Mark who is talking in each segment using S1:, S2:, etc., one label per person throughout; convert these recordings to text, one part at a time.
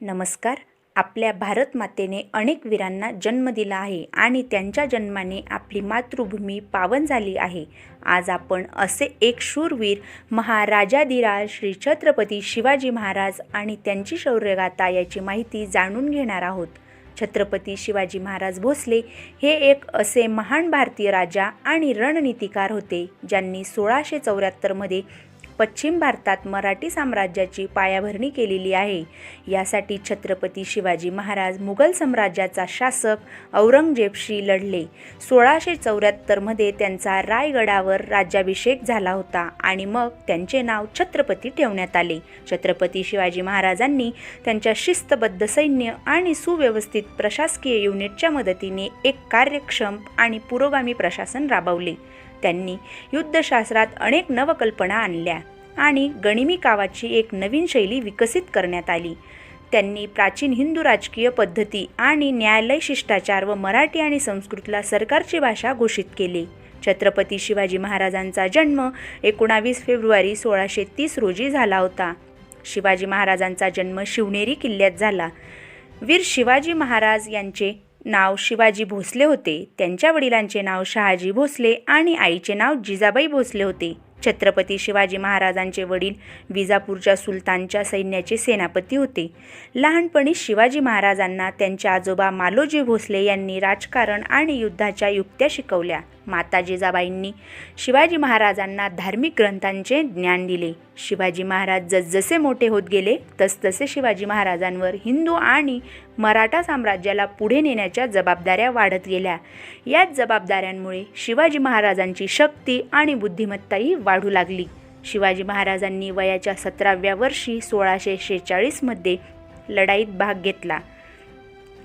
S1: नमस्कार. आपल्या भारत मातेने अनेक वीरांना जन्म दिला आहे आणि त्यांच्या जन्माने आपली मातृभूमी पावन झाली आहे. आज आपण असे एक शूरवीर महाराजाधिराज श्री छत्रपती शिवाजी महाराज आणि त्यांची शौर्यगाथा याची माहिती जाणून घेणार आहोत. छत्रपती शिवाजी महाराज भोसले हे एक असे महान भारतीय राजा आणि रणनीतिकार होते ज्यांनी सोळाशे चौऱ्याहत्तरमध्ये पश्चिम भारतात मराठी साम्राज्याची पायाभरणी केलेली आहे. यासाठी छत्रपती शिवाजी महाराज मुघल साम्राज्याचा शासक औरंगजेबशी लढले. सोळाशे चौऱ्याहत्तरमध्ये त्यांचा रायगडावर राज्याभिषेक झाला होता आणि मग त्यांचे नाव छत्रपती ठेवण्यात आले. छत्रपती शिवाजी महाराजांनी त्यांच्या शिस्तबद्ध सैन्य आणि सुव्यवस्थित प्रशासकीय युनिटच्या मदतीने एक कार्यक्षम आणि पुरोगामी प्रशासन राबवले. त्यांनी युद्धशास्त्रात अनेक नवकल्पना आणल्या आणि गणिमी कावाची एक नवीन शैली विकसित करण्यात आली. त्यांनी प्राचीन हिंदू राजकीय पद्धती आणि न्यायालय शिष्टाचार व मराठी आणि संस्कृतला सरकारची भाषा घोषित केली. छत्रपती शिवाजी महाराजांचा जन्म एकोणावीस फेब्रुवारी सोळाशे तीस रोजी झाला होता. शिवाजी महाराजांचा जन्म शिवनेरी किल्ल्यात झाला. वीर शिवाजी महाराज यांचे नाव शिवाजी भोसले होते. त्यांच्या वडिलांचे नाव शहाजी भोसले आणि आईचे नाव जिजाबाई भोसले होते. छत्रपती शिवाजी महाराजांचे वडील विजापूरच्या सुलतानच्या सैन्याचे सेनापती होते. लहानपणी शिवाजी महाराजांना त्यांचे आजोबा मालोजी भोसले यांनी राजकारण आणि युद्धाच्या युक्त्या शिकवल्या. माता जिजाबाईंनी शिवाजी महाराजांना धार्मिक ग्रंथांचे ज्ञान दिले. शिवाजी महाराज जसजसे मोठे होत गेले तसतसे शिवाजी महाराजांवर हिंदू आणि मराठा साम्राज्याला पुढे नेण्याच्या जबाबदाऱ्या वाढत गेल्या. याच जबाबदाऱ्यांमुळे शिवाजी महाराजांची शक्ती आणि बुद्धिमत्ताही वाढू लागली. शिवाजी महाराजांनी वयाच्या सतराव्या वर्षी सोळाशे शेहेचाळीसमध्ये लढाईत भाग घेतला.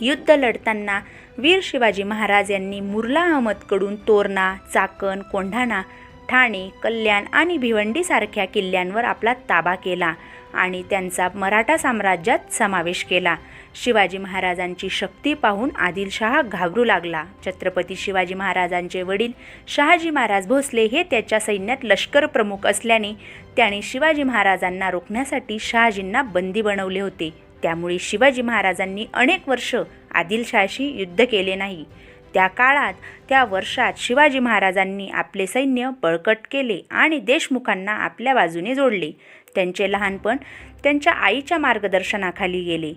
S1: युद्ध लढताना वीर शिवाजी महाराज यांनी मुर्ला अहमदकडून तोरणा चाकण कोंढाणा ठाणे कल्याण आणि भिवंडीसारख्या किल्ल्यांवर आपला ताबा केला आणि त्यांचा मराठा साम्राज्यात समावेश केला. शिवाजी महाराजांची शक्ती पाहून आदिलशहा घाबरू लागला. छत्रपती शिवाजी महाराजांचे वडील शहाजी महाराज भोसले हे त्याच्या सैन्यात लष्कर प्रमुख असल्याने त्याने शिवाजी महाराजांना रोखण्यासाठी शहाजींना बंदी बनवले होते. त्यामुळे शिवाजी महाराजांनी अनेक वर्ष आदिलशहाशी युद्ध केले नाही. त्या काळात त्या वर्षात शिवाजी महाराजांनी आपले सैन्य बळकट केले आणि देशमुखांना आपल्या बाजूने जोडले. त्यांचे लहानपण त्यांच्या आईच्या मार्गदर्शनाखाली गेले.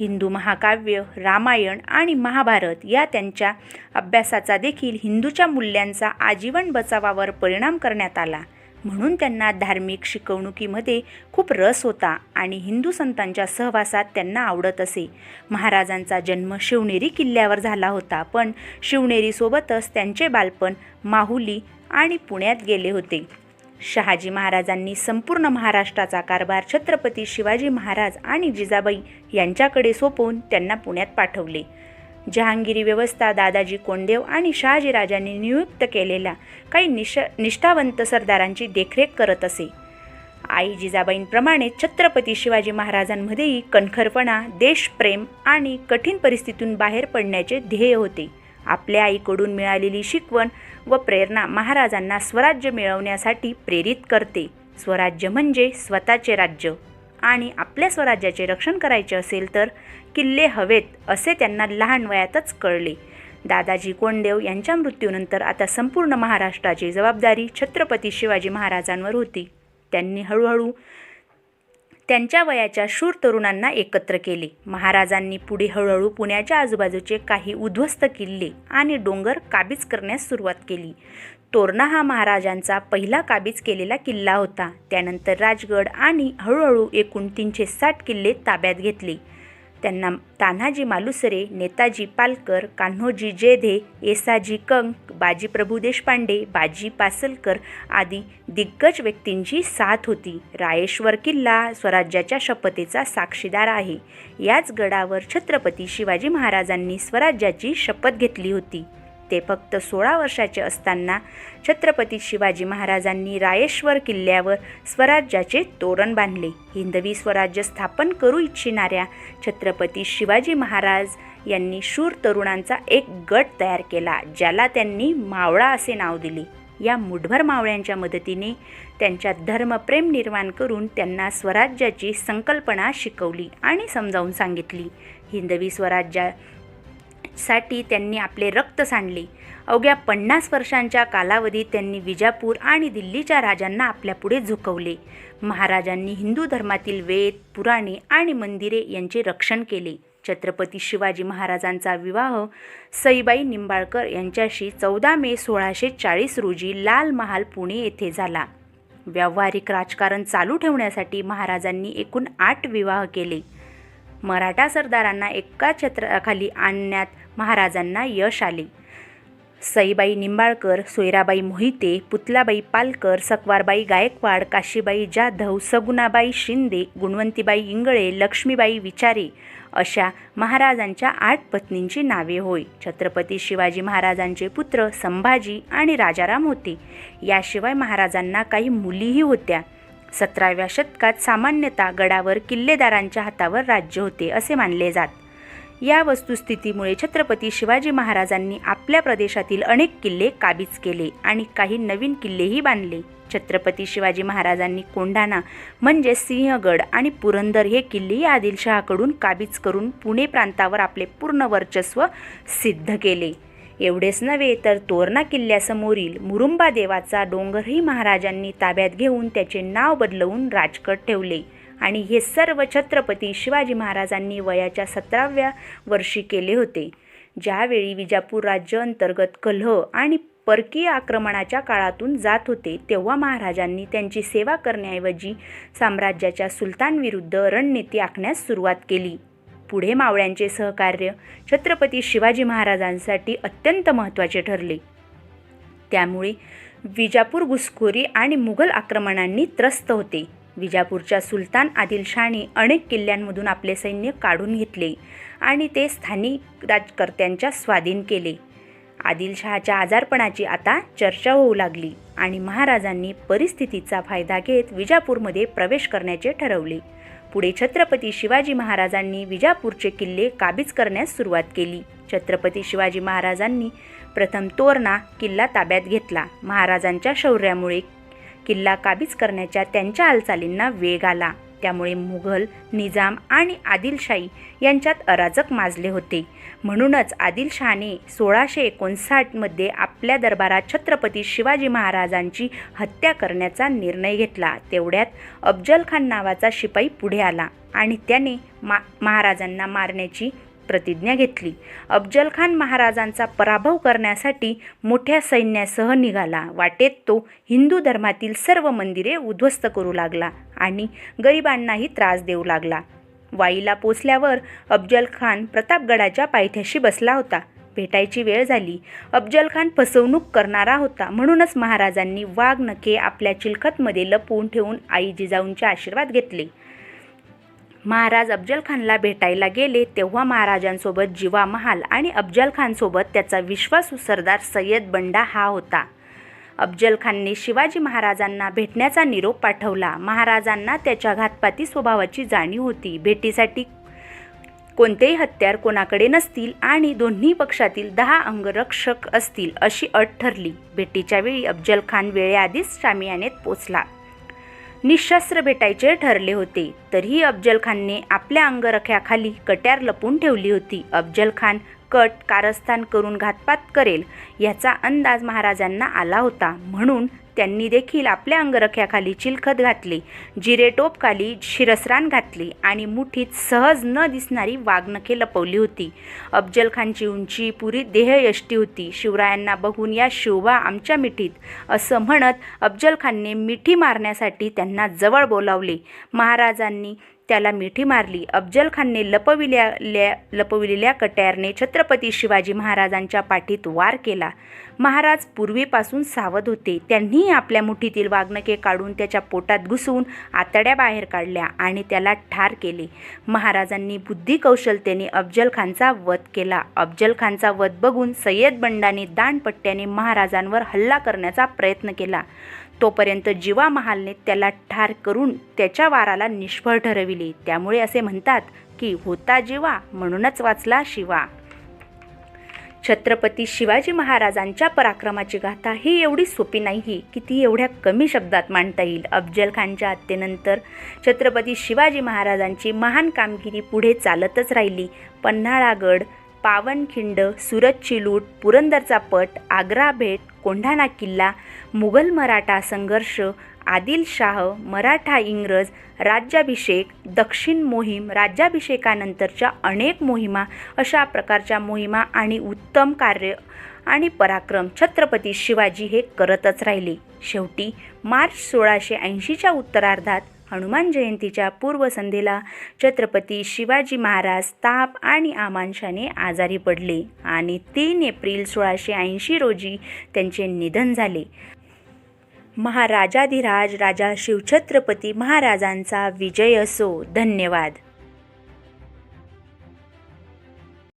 S1: हिंदू महाकाव्य रामायण आणि महाभारत या त्यांच्या अभ्यासाचा देखील हिंदूच्या मूल्यांचा आजीवन बचावावर परिणाम करण्यात आला. म्हणून त्यांना धार्मिक शिकवणुकीमध्ये खूप रस होता आणि हिंदू संतांच्या सहवासात त्यांना आवडत असे. महाराजांचा जन्म शिवनेरी किल्ल्यावर झाला होता पण शिवनेरीसोबतच त्यांचे बालपण माहुली आणि पुण्यात गेले होते. शहाजी महाराजांनी संपूर्ण महाराष्ट्राचा कारभार छत्रपती शिवाजी महाराज आणि जिजाबाई यांच्याकडे सोपवून त्यांना पुण्यात पाठवले. जहांगीरी व्यवस्था दादाजी कोंडदेव आणि शहाजीराजांनी नियुक्त केलेल्या काही निश निष्ठावंत सरदारांची देखरेख करत असे. आई जिजाबाईंप्रमाणे छत्रपती शिवाजी महाराजांमध्येही कणखरपणा देशप्रेम आणि कठीण परिस्थितीतून बाहेर पडण्याचे ध्येय होते. आपल्या आईकडून मिळालेली शिकवण व प्रेरणा महाराजांना स्वराज्य मिळवण्यासाठी प्रेरित करते. स्वराज्य म्हणजे स्वतःचे राज्य. आणि आपल्या स्वराज्याचे रक्षण करायचे असेल तर किल्ले हवेत असे त्यांना लहान वयातच कळले. दादाजी कोंडदेव यांच्या मृत्यूनंतर आता संपूर्ण महाराष्ट्राची जबाबदारी छत्रपती शिवाजी महाराजांवर होती. त्यांनी हळूहळू त्यांच्या वयाच्या शूर तरुणांना एकत्र केले. महाराजांनी पुढे हळूहळू पुण्याच्या आजूबाजूचे काही उद्ध्वस्त किल्ले आणि डोंगर काबीज करण्यास सुरुवात केली. तोरणा हा महाराजांचा पहिला काबीज केलेला किल्ला होता. त्यानंतर राजगड आणि हळूहळू एकूण तीनशे साठ किल्ले ताब्यात घेतले. त्यांना तान्हाजी मालुसरे नेताजी पालकर कान्होजी जेधे येसाजी कंक बाजी प्रभू देशपांडे बाजी पासलकर आदी दिग्गज व्यक्तींची साथ होती. रायेश्वर किल्ला स्वराज्याच्या शपथेचा साक्षीदार आहे. याच गडावर छत्रपती शिवाजी महाराजांनी स्वराज्याची शपथ घेतली होती. ते फक्त सोळा वर्षाचे असताना छत्रपती शिवाजी महाराजांनी रायेश्वर किल्ल्यावर स्वराज्याचे तोरण बांधले. हिंदवी स्वराज्य स्थापन करू इच्छिणाऱ्या छत्रपती शिवाजी महाराज यांनी शूर तरुणांचा एक गट तयार केला ज्याला त्यांनी मावळा असे नाव दिले. या मुठभर मावळ्यांच्या मदतीने त्यांच्यात धर्मप्रेम निर्माण करून त्यांना स्वराज्याची संकल्पना शिकवली आणि समजावून सांगितली. हिंदवी साठी त्यांनी आपले रक्त सांडले. अवघ्या पन्नास वर्षांच्या कालावधीत त्यांनी विजापूर आणि दिल्लीच्या राजांना आपल्यापुढे झुकवले. महाराजांनी हिंदू धर्मातील वेद पुराणे आणि मंदिरे यांचे रक्षण केले. छत्रपती शिवाजी महाराजांचा विवाह सईबाई निंबाळकर यांच्याशी चौदा मे सोळाशे चाळीस रोजी लाल महाल पुणे येथे झाला. व्यावहारिक राजकारण चालू ठेवण्यासाठी महाराजांनी एकूण आठ विवाह केले. मराठा सरदारांना एका छत्राखाली आणण्यात महाराजांना यश आले. सईबाई निंबाळकर सोयराबाई मोहिते पुतलाबाई पालकर सकवारबाई गायकवाड काशीबाई जाधव सगुणाबाई शिंदे गुणवंतीबाई इंगळे लक्ष्मीबाई विचारे अशा महाराजांच्या आठ पत्नींची नावे होय. छत्रपती शिवाजी महाराजांचे पुत्र संभाजी आणि राजाराम होते. याशिवाय महाराजांना काही मुलीही होत्या. सतराव्या शतकात सामान्यतः गडावर किल्लेदारांच्या हातावर राज्य होते असे मानले जात. या वस्तुस्थितीमुळे छत्रपती शिवाजी महाराजांनी आपल्या प्रदेशातील अनेक किल्ले काबीज केले आणि काही नवीन किल्लेही बांधले. छत्रपती शिवाजी महाराजांनी कोंढाणा म्हणजे सिंहगड आणि पुरंदर हे किल्लेही आदिलशहाकडून काबीज करून पुणे प्रांतावर आपले पूर्ण वर्चस्व सिद्ध केले. एवढेच नव्हे तर तोरणा किल्ल्यासमोरील मुरुंबा देवाचा डोंगरही महाराजांनी ताब्यात घेऊन त्याचे नाव बदलवून राजकट ठेवले. आणि हे सर्व छत्रपती शिवाजी महाराजांनी वयाच्या सतराव्या वर्षी केले होते. ज्यावेळी विजापूर राज्य अंतर्गत कलह आणि परकीय आक्रमणाच्या काळातून जात होते तेव्हा महाराजांनी त्यांची सेवा करण्याऐवजी साम्राज्याच्या सुलतानविरुद्ध रणनीती आखण्यास सुरुवात केली. पुढे मावळ्यांचे सहकार्य छत्रपती शिवाजी महाराजांसाठी अत्यंत महत्त्वाचे ठरले. त्यामुळे विजापूर घुसखोरी आणि मुघल आक्रमणांनी त्रस्त होते. विजापूरच्या सुलतान आदिलशाने अनेक किल्ल्यांमधून आपले सैन्य काढून घेतले आणि ते स्थानिक राजकर्त्यांच्या स्वाधीन केले. आदिलशहाच्या आजारपणाची आता चर्चा होऊ लागली आणि महाराजांनी परिस्थितीचा फायदा घेत विजापूरमध्ये प्रवेश करण्याचे ठरवले. पुढे छत्रपती शिवाजी महाराजांनी विजापूरचे किल्ले काबीज करण्यास सुरुवात केली. छत्रपती शिवाजी महाराजांनी प्रथम तोरणा किल्ला ताब्यात घेतला. महाराजांच्या शौर्यामुळे किल्ला काबीज करण्याच्या त्यांच्या हालचालींना वेग आला. त्यामुळे मुघल निजाम आणि आदिलशाही यांच्यात अराजक माजले होते. म्हणूनच आदिलशहाने सोळाशे एकोणसाठमध्ये आपल्या दरबारात छत्रपती शिवाजी महाराजांची हत्या करण्याचा निर्णय घेतला. तेवढ्यात अफजल खान नावाचा शिपाई पुढे आला आणि त्याने मा महाराजांना मारण्याची प्रतिज्ञा घेतली. अफजलखान महाराजांचा पराभव करण्यासाठी मोठ्या सैन्यासह निघाला. वाटेत तो हिंदू धर्मातील सर्व मंदिरे उद्ध्वस्त करू लागला आणि गरिबांनाही त्रास देऊ लागला. वाईला पोचल्यावर अफजलखान प्रतापगडाच्या पायथ्याशी बसला होता. भेटायची वेळ झाली. अफजलखान फसवणूक करणारा होता. म्हणूनच महाराजांनी वाघ नखे आपल्या चिलखतमध्ये लपवून ठेवून आई जिजाऊंचे आशीर्वाद घेतले. महाराज अफजल खानला भेटायला गेले तेव्हा महाराजांसोबत जिवा महाल आणि अफजल खानसोबत त्याचा विश्वासू सरदार सय्यद बंडा हा होता. अफजल खानने शिवाजी महाराजांना भेटण्याचा निरोप पाठवला. महाराजांना त्याच्या घातपाती स्वभावाची जाणीव होती. भेटीसाठी कोणतेही हत्यार कोणाकडे नसतील आणि दोन्ही पक्षातील दहा अंगरक्षक असतील अशी अट ठरली. भेटीच्या वेळी अफजल खान वेळेआधीच शामियानेत पोचला. निशस्त्र भेटायचे ठरले होते. तरीही अफजल खानने आपल्या अंगरख्याखाली कट्यार लपून ठेवली होती. अफजल खान कट कारस्थान करून घातपात करेल याचा अंदाज महाराजांना आला होता. म्हणून त्यांनी देखील आपल्या अंगरख्याखाली चिलखत घातली जिरेटोपखाली शिरस्रान घातली आणि मुठीत सहज न दिसणारी वाघनखे लपवली होती. अफजलखानची उंची पुरी देहयष्टी होती. शिवरायांना बघून या शोभा आमच्या मिठीत असं म्हणत अफजलखानने मिठी मारण्यासाठी त्यांना जवळ बोलावले. महाराजांनी त्याला मिठी मारली. अफजल खानने लपविल्या लपविलेल्या कट्यारने छत्रपती शिवाजी महाराजांच्या पाठीत वार केला. महाराज पूर्वीपासून सावध होते. त्यांनी आपल्या मुठीतील वाघनके काढून त्याच्या पोटात घुसवून आतड्या बाहेर काढल्या आणि त्याला ठार केले. महाराजांनी बुद्धी कौशलतेने अफजल खानचा वध केला. अफजल खानचा वध बघून सय्यद बंडाने दानपट्ट्याने महाराजांवर हल्ला करण्याचा प्रयत्न केला. तोपर्यंत जीवा महालने त्याला ठार करून त्याच्या वाराला निष्फळ ठरविले. त्यामुळे असे म्हणतात की होता जीवा म्हणूनच वाचला शिवा. छत्रपती शिवाजी महाराजांच्या पराक्रमाची गाथा ही एवढी सोपी नाही की ती एवढ्या कमी शब्दात मांडता येईल. अफजल खानच्या हत्येनंतर छत्रपती शिवाजी महाराजांची महान कामगिरी पुढे चालतच राहिली. पन्हाळागड पावनखिंड सुरतची लूट पुरंदरचा पट आग्रा भेट कोंढाणा किल्ला मुघल मराठा संघर्ष आदिलशाह मराठा इंग्रज राज्याभिषेक दक्षिण मोहीम राज्याभिषेकानंतरच्या अनेक मोहिमा अशा प्रकारच्या मोहिमा आणि उत्तम कार्य आणि पराक्रम छत्रपती शिवाजी हे करतच राहिले. शेवटी मार्च सोळाशे ऐंशीच्या उत्तरार्धात हनुमान जयंतीच्या पूर्वसंध्येला छत्रपती शिवाजी महाराज ताप आणि आमांशाने आजारी पडले आणि तीन एप्रिल सोळाशे ऐंशी रोजी त्यांचे निधन झाले. महाराजाधिराज राजा शिवछत्रपती महाराजांचा विजय असो. धन्यवाद.